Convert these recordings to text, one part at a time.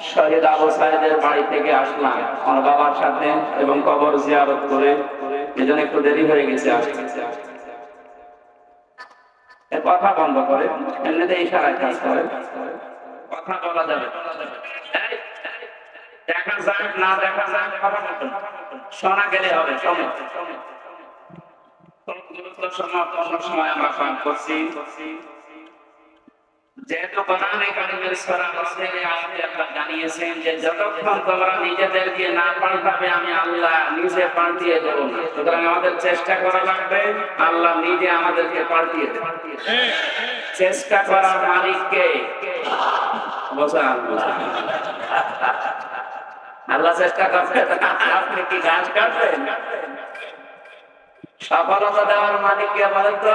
শহীদ আবু সাইদের বাড়ি থেকে আসলাম। আমার বাবার সাথে এবং কবর জিয়ারত করে। এজন্য একটু দেরি হয়ে গেছে। কথা বন্ধ করে। এমনিতে ইশারায় কাজ করে। কথা বলা যাবে। দেখা যাক, না দেখা যাক কথা বলবেন শোনা গেলে হবে সময় সময় আমরা পাঠ করছি। যেহেতু কোরআনে কারিমের সূরা মুসলিমের আয়াতে আল্লাহ জানিয়েছেন যে যতক্ষণ তোমরা নিজেদেরকে না পাল্টাবে, আমি আল্লাহ নিজে পাল্টিয়ে দেব না। সুতরাং আমাদের চেষ্টা করা লাগবে, আল্লাহ নিজে আমাদেরকে পাল্টিয়ে দেবে। চেষ্টা করার মালিককে বোঝান। আল্লাহ চেষ্টা করবে, আপনি কি গাছ কাটবেন? সফলতা দেওয়ার মালিককে বলেন তো।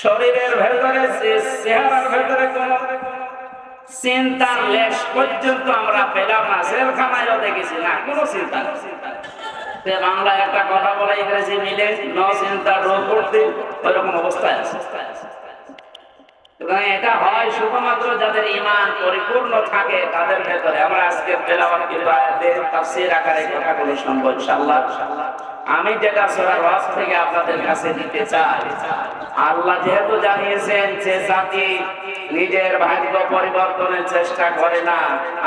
শরীরের ভেতরে চেহারার ভেতরে কোন চিন্তার লেশ পর্যন্ত আমরা পেলাম না জেলখানায়ও দেখেছি, না, কোনো চিন্তা বাংলায় একটা কথা বলে ইংরেজি মিলে ন চিন্তার রোগ করতে অবস্থায় আছে। এটা হয় শুধুমাত্র যাদের ইমান পরিপূর্ণ থাকে তাদের ভেতরে। আমরা আজকে তেলাওয়াত কিন্তু আকারে কথাগুলো শুনব, ইনশাআল্লাহ। আমি যেটা সূরার ওয়াজ থেকে আপনাদের কাছে দিতে চাই। আল্লাহ যেহেতু জানিয়েছেন যে জাতি নিজের ভাগ্য পরিবর্তনের চেষ্টা করে না,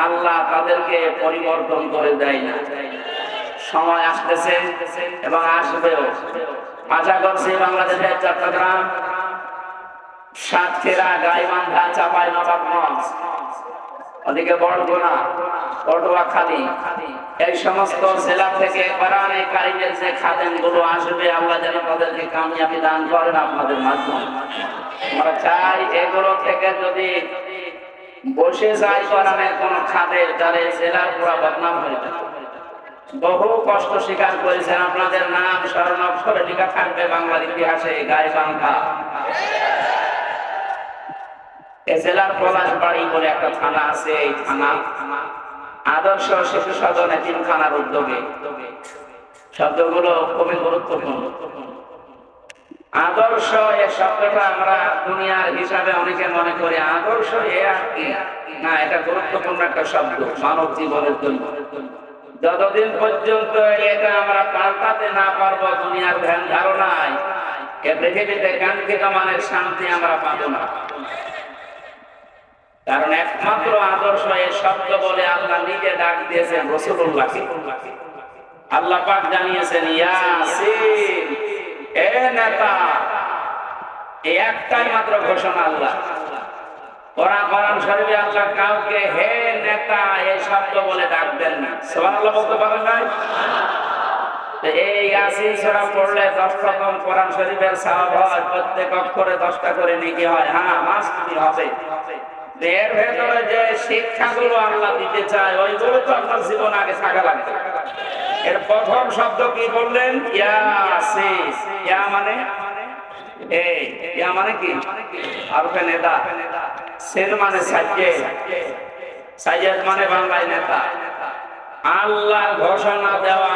আল্লাহ তাদেরকে পরিবর্তন করে দেয় না। সময় আসতেছে এবং আসবেও। আশা করছি বাংলাদেশের চট্টগ্রাম, সাতক্ষীরা, গাইবান্ধা, চাপাই, নবাবগঞ্জ। ওদিকে বড়গুনা পটুয়াখালী, এই সমস্ত জেলা থেকে কোরআনে কারিমের যে খাদেমগুলো আসবে, আল্লাহ যেন তাদেরকে কামিয়াবি দান করেন আপনাদের মাধ্যমে। আমরা চাই এগুলো থেকে যদি বসে যায় কোরআনের কোন খাদের তাহলে জেলার পুরা বদনাম হয়ে যাবে। বহু কষ্ট স্বীকার করেছেন, আপনাদের নাম স্মরণ অক্ষরে লেখা থাকবে বাংলার ইতিহাসে গাইবান্ধা এ জেলার পলাশ বাড়ি বলে একটা থানা আছে, এই থানা। আদর্শ শিশু সদন এতিমখানার উদ্যোগে। শব্দগুলো খুবই গুরুত্বপূর্ণ। আদর্শ এ শব্দটা আমরা দুনিয়ার হিসাবে অনেকে মনে করি আদর্শ এ আর কি? না, এটা গুরুত্বপূর্ণ একটা শব্দ, মানব জীবনের জন্য। যতদিন পর্যন্ত এটা আমরা পাল্টাতে না পারব, দুনিয়ার ধ্যান ধারণায়, এ পৃথিবীতে কাঙ্ক্ষিত মানের শান্তি আমরা পাবো না। কারণ একমাত্র আদর্শ এ শব্দ বলে আল্লাহ নিজে ডাক দিয়েছেন রসুল্লাহকে আল্লাহ পাক জানিয়েছেন, ইয়াসিন, এ নেতা, এই একটাই মাত্র ঘোষণা আল্লাহ। কোরআন কোরআন আল্লাহ কাউকে হে নেতা এই শব্দ বলে ডাকবেন না। সুবহানাল্লাহ বলতে পারেন তো এই ইয়াসিন সূরা পড়লে 10 রকম কোরআন শরীফের সওয়াব হয়, প্রত্যেক অক্ষরে 10টা করে নেকি হয়। হ্যাঁ মাস্ট হবে? এর ভেতরে যে শিক্ষাগুলো আল্লাহ দিতে চায়, ওইগুলো তো আপনার জীবন আগে থাকা লাগবে। এর প্রথম শব্দ কি বললেন? ইয়াসিন। ইয়া মানে? এই ইয়া মানে কি? আরফে নেতা সেন মানে সাজ্জে। সাজ্জাদ মানে বাংলায় নেতা। আল্লাহ ঘোষণা দেওয়া